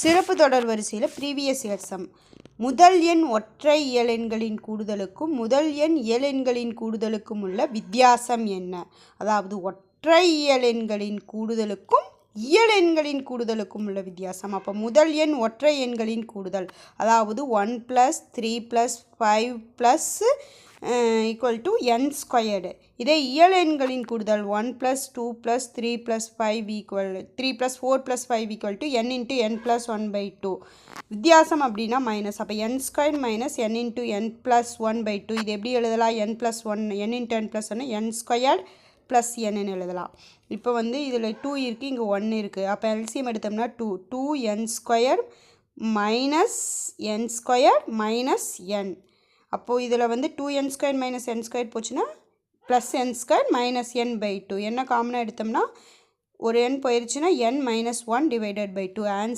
சிறப்பு தொடர் வரிசையில் ப்ரீவியஸ் இயர் சம் முதல் எண் ஒற்றை இயலெண்களின் கூடுதலுக்கும் முதல் எண் இயலெண்களின் கூடுதலுக்கும் உள்ள வித்தியாசம் என்ன? அதாவது ஒற்றை இயலெண்களின் கூடுதலுக்கும் இயலெண்களின் கூடுதலுக்கும் உள்ள வித்தியாசம். அப்போ முதல் எண் ஒற்றை எண்களின் கூடுதல். அதாவது one plus three plus five plus equal to n squared இதே இயல் எண்களின் கூடுதல் one plus two plus three plus five equal three plus four plus five equal to n into n plus one by two வித்தியாசம் அப்படின்னா minus அப்போ n square minus n into n plus one by two இது எப்படி எழுதலாம்? N plus one n into n plus ஒன்று n squared plus என்னன்னு எழுதலாம். இப்போ வந்து இதில் டூ இருக்குது இங்கே ஒன்று இருக்குது அப்போ எல்சிஎம் எடுத்தோம்னா two two n square minus n square minus n அப்போது இதில் வந்து two n square minus n square போச்சுன்னா plus n square minus n by two என்ன காமனாக எடுத்தோம்னா ஒரு என் போயிடுச்சுன்னா n minus one divided by two answer